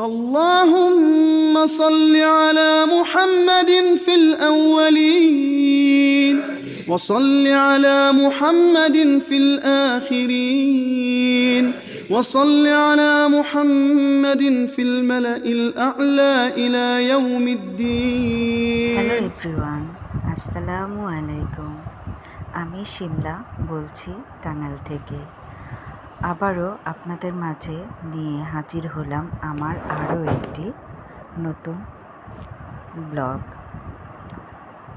اللهم صل على محمد في الأولين وصل على محمد في الآخرين وصل على محمد في الملأ الأعلى إلى يوم hello الدين everyone আসসালামু আলাইকুম আমি শিমলা বলছি টাঙ্গাল থেকে আবারও আপনাদের মাঝে নিয়ে হাজির হলাম আমার আরও একটি নতুন ব্লগ।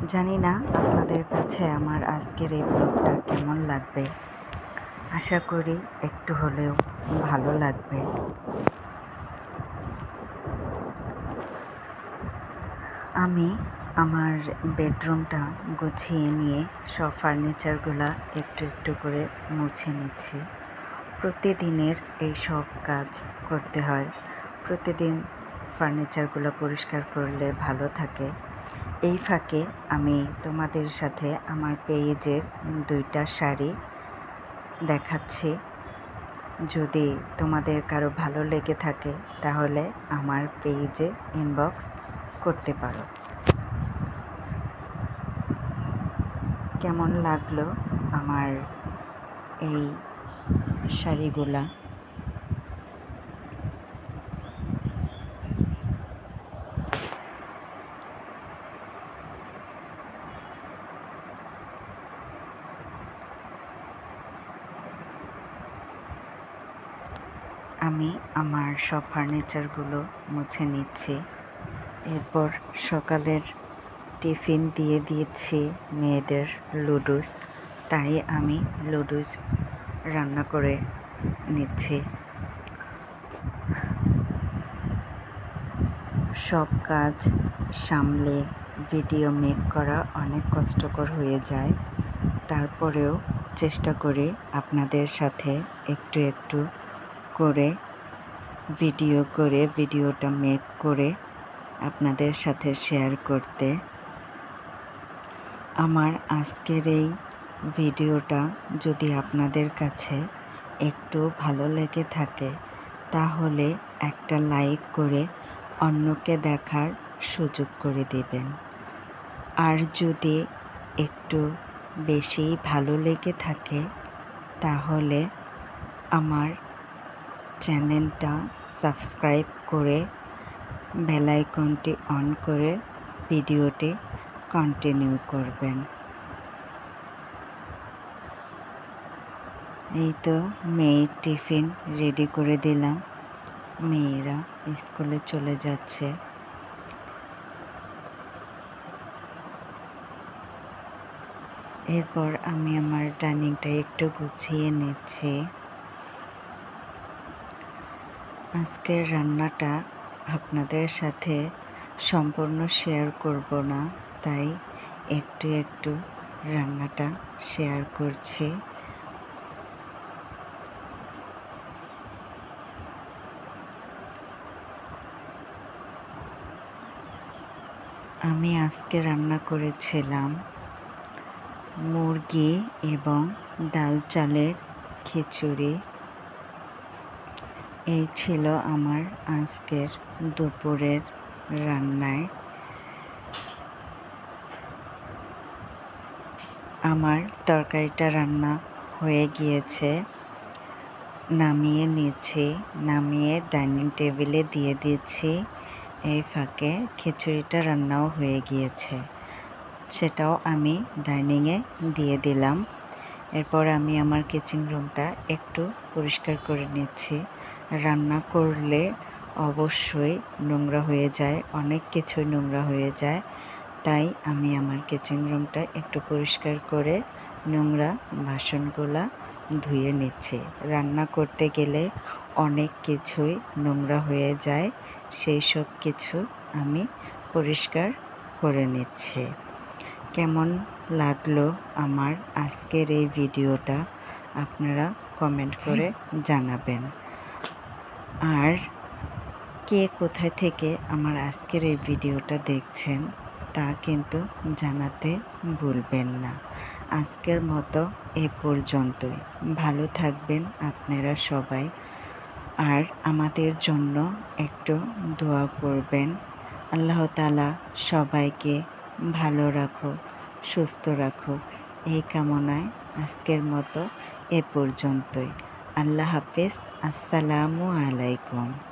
জানি না আপনাদের কাছে আমার আজকের এই ব্লগটা কেমন লাগবে। আশা করি একটু হলেও ভালো লাগবে। আমি আমার বেডরুমটা গুছিয়ে নিয়ে সব ফার্নিচারগুলো একটু একটু করে মুছে নিচ্ছি। প্রতিদিনের এই সব কাজ করতে হয়। প্রতিদিন ফার্নিচারগুলো পরিষ্কার করলে ভালো থাকে। এই ফাঁকে আমি তোমাদের সাথে আমার পেজের দুইটা শাড়ি দেখাচ্ছি। যদি তোমাদের কারও ভালো লেগে থাকে, তাহলে আমার পেজে ইনবক্স করতে পারো। কেমন লাগল আমার এই শাড়িগুলা। আমি আমার সব ফার্নিচারগুলো মুছে নিচ্ছি। এরপর সকালের টিফিন দিয়ে দিয়েছি মেয়েদের লুডুস। তাই আমি লুডুস রান্না করে নিচ্ছি। সব কাজ সামলে ভিডিও মেক করা অনেক কষ্টকর হয়ে যায়। তারপরেও চেষ্টা করি আপনাদের সাথে একটু একটু করে ভিডিও করে, ভিডিওটা মেক করে আপনাদের সাথে শেয়ার করতে। আমার আজকের এই ভিডিওটা যদি আপনাদের কাছে একটু ভালো লেগে থাকে, তাহলে একটা লাইক করে অন্যকে দেখার সুযোগ করে দেবেন। আর যদি একটু বেশি ভালো লেগে থাকে, তাহলে আমার চ্যানেলটা সাবস্ক্রাইব করে বেলাইকনটি অন করে ভিডিওটি কন্টিনিউ করবেন। এই তো মেয়ের টিফিন রেডি করে দিলাম। মেয়েরা স্কুলে চলে যাচ্ছে। এরপর আমি আমার ডাইনিংটা একটু গুছিয়ে নিচ্ছি। আজকের রান্নাটা আপনাদের সাথে সম্পূর্ণ শেয়ার করব না, তাই একটু একটু রান্নাটা শেয়ার করছি। আমি আজকে রান্না করেছিলাম মুরগি এবং ডাল চালের খিচুড়ি। এই ছিল আমার আজকের দুপুরের রান্নায়। আমার তরকারিটা রান্না হয়ে গিয়েছে। নামিয়ে নিয়েছি, নামিয়ে ডাইনিং টেবিলে দিয়ে দিয়েছি। এই ফাঁকে খিচুড়িটা রান্নাও হয়ে গিয়েছে। সেটাও আমি ডাইনিংয়ে দিয়ে দিলাম। এরপর আমি আমার কিচেন রুমটা একটু পরিষ্কার করে নিচ্ছি। রান্না করলে অবশ্যই নোংরা হয়ে যায়, অনেক কিছুই নোংরা হয়ে যায়। তাই আমি আমার কিচেন রুমটা একটু পরিষ্কার করে নোংরা বাসনগুলা ধুয়ে নিচ্ছি। রান্না করতে গেলে অনেক কিছুই নোংরা হয়ে যায়, সেই সব কিছু আমি পরিষ্কার করে নিচ্ছি। কেমন লাগল আমার আজকের এই ভিডিওটা? আপনারা কমেন্ট করে জানাবেন। আর কে কোথায় থেকে আমার আজকের এই ভিডিওটা দেখছেন, তা কিন্তু জানাতে ভুলবেন না। আজকের মতো এ পর্যন্তই। ভালো থাকবেন আপনারা সবাই। আর আমাদের জন্য একটু দোয়া করবেন। আল্লাহ তালা সবাইকে ভালো রাখুক, সুস্থ রাখুক। এই কামনায় আজকের মতো এ পর্যন্তই। আল্লাহ হাফেজ। আসসালামু আলাইকুম।